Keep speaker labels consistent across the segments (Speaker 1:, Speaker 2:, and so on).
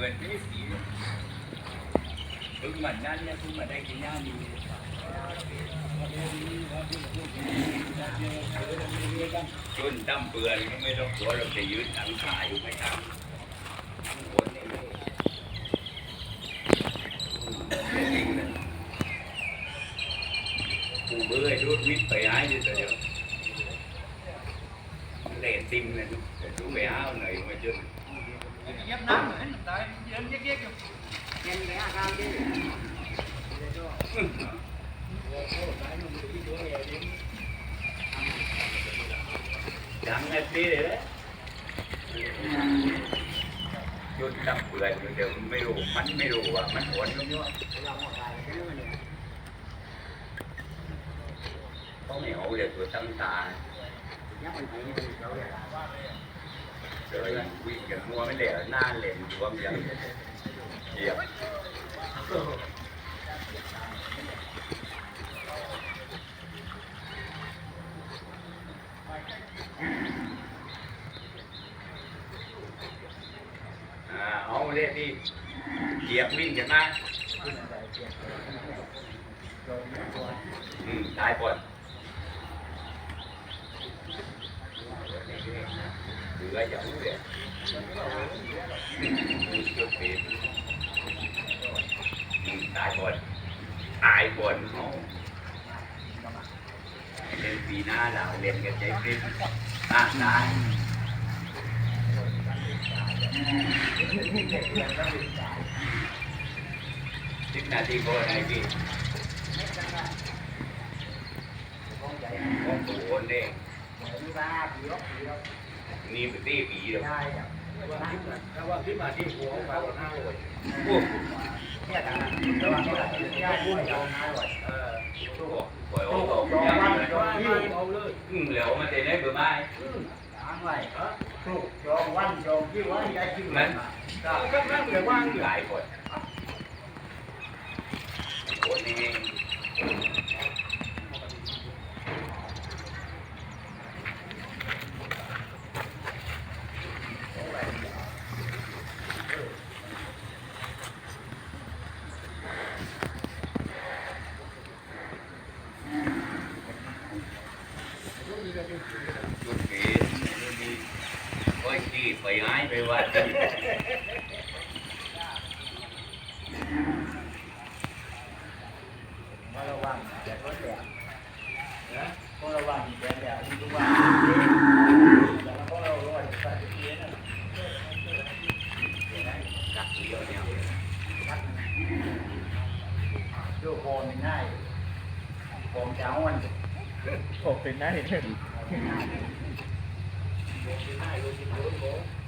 Speaker 1: เปิดนี่ผีถึงมันนั้นเนี่ยถึงมาได้กินย่าดีจนตั้มเปือยก็ไม่ต้องกลัวเราจะยืนหนังขาอยู่ไม่ทำคนกูเบื่อรูดวิทย์ไปหายอยู่แต่เดียวเล่นติมเลยแต่ดูไปหาหน่อยมาจน
Speaker 2: ย็บน้ำเหมือนตายเย็นเย็กๆอยู่
Speaker 1: จังไอ้ปีเลยนะยุดตั้งเปลือยเดี๋ยวไม่รู้มันไม่รู้ว่ามันหวนยุ่งเขาไม่เอาเลยตัวตั้งตา เดี๋ยววิ่งกันมัวไม่เหลวหน้าเหลวรวมอย่างเกียบอ่าเอาเลยที่เหยียบวิ่งกันมาอืมตายก่อนเหลืออย่างเดียวอืม ตายก่อนตายก่อนเอาเล่นปีหน้าเราเล่นกันใจพริ้อ่าตายสิบนาทีก็ได้พี่ของตัวคนเอง นี่เป็นตีผีหรอก
Speaker 2: แต่ว่าขึ้นมาที่หัวของเราหน้าเลย
Speaker 1: พวก
Speaker 2: เออ
Speaker 1: ปล่อยออกออกอย่างนี้เลย
Speaker 2: เอาเลย
Speaker 1: อืมเหลวมาแต่ไหนเบื่อไม้
Speaker 2: มันก็ก็นั่งแต่ว่างอยู่
Speaker 1: หลายคนคนนี้จุดเกิดมีโอ้ยที่ไปหายไปว่าที่กัดียวเนี่ย
Speaker 3: ผมเป็นได้เนี่ย
Speaker 2: จับปลาจับปลาแต่เดี๋ยวก็รู้ว่าจับ
Speaker 1: โอ้าปัญญาไหนทิศนาที่เราจับไปเดียว
Speaker 2: เออ
Speaker 1: เออเดี๋ยว
Speaker 2: เรียกเอาหมดแล้ว
Speaker 1: มาเนี่ยตัวกูยัง
Speaker 4: bên đây đây chính là đi gà lột theo chứ
Speaker 1: กระตุกพี่เลย
Speaker 4: đi đi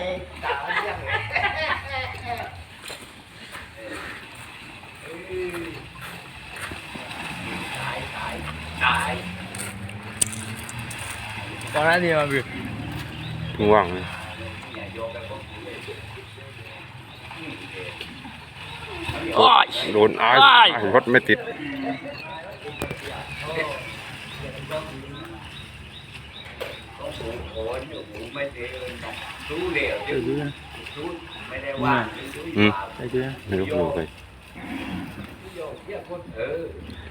Speaker 4: gì cả anh chứ
Speaker 1: ตายตายตาย
Speaker 3: ตอนนั้นที่มาบิว
Speaker 5: ง่วงเลย
Speaker 1: อย่าโยกกันพวกกูเลย
Speaker 5: โอ้ยโดนอ้ายอ้ายรถไม่ติด
Speaker 1: ต้องผูกโอนอยู่ผูกไม่เจอรู้เดี๋ยวจะรู้ไม่ได้ว่ารู้อยู่ว่า
Speaker 3: ไอ้เจ้า
Speaker 5: ไม่รู้หนูเลย
Speaker 1: เออ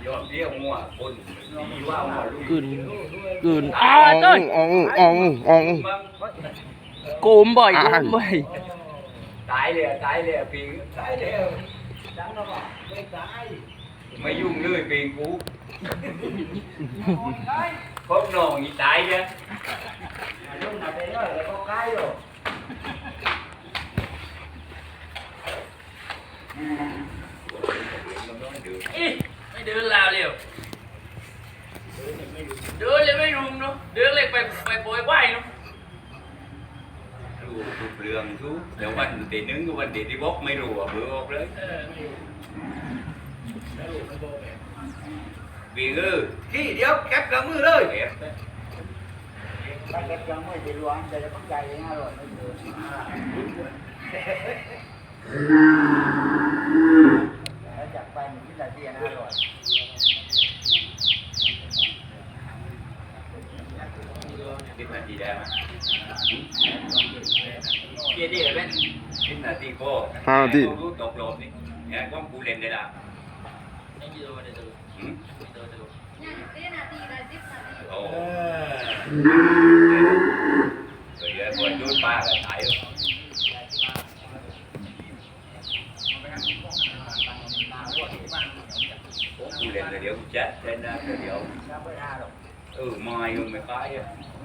Speaker 1: ยอมเรียกมั่วคนดีว่าว่าลูก
Speaker 3: กลืนกลืนอ้า
Speaker 5: อ่
Speaker 3: เต้ย
Speaker 5: องอ่องอ่อง
Speaker 1: มึง
Speaker 3: โกมบ่อยโกมบ่อย
Speaker 1: ตายเลยตายเลยปีตายเลย
Speaker 4: chẳng đâu mà ไม่ตาย
Speaker 1: ไม่ยุ่งเลยปีกูครบนองอีตายจ้ะ
Speaker 4: mà lúc nào đây nó là có cái rồi
Speaker 2: ไม่เดินลาวเร็วเดินเลยไม่รุมเนาะเดินเลยไป
Speaker 1: ไปไปโปรยไหวเนาะรู้ทุกเรื่องทุกเดี๋ยววันที่หนึ่งกับวันที่ที่บอกไม่รู้อะเบื่อออกเลยวิ่งเออที่เดี๋ยวแคปกับมือเลยเก็บ
Speaker 4: ไปเก็บยังไม่ได้รวมแต่จะต้องใจง่ายหรอกไม่เจอแล้วจากไปมันที่ไหนที่น่าอร่อย
Speaker 1: สิบนาทีได้ไหมเกี่ย ดีเลยเป็นสิบนาทีพอ
Speaker 5: ห้านาที
Speaker 1: รู้ตกลงนี่เนี่ยว่ากูเล่นได้ละ
Speaker 3: ไม่กิโลเดียว
Speaker 1: หืม
Speaker 3: กิโลเดียว
Speaker 1: โอ้เดี๋ยวคนดูป้าก็ตายแล้วกูเล่นเดี๋ยวกูจัดเล่นนะเดี๋ยว
Speaker 4: ยังไม่น่าหรอก
Speaker 1: เออไม่ตายอะอ่
Speaker 3: ไป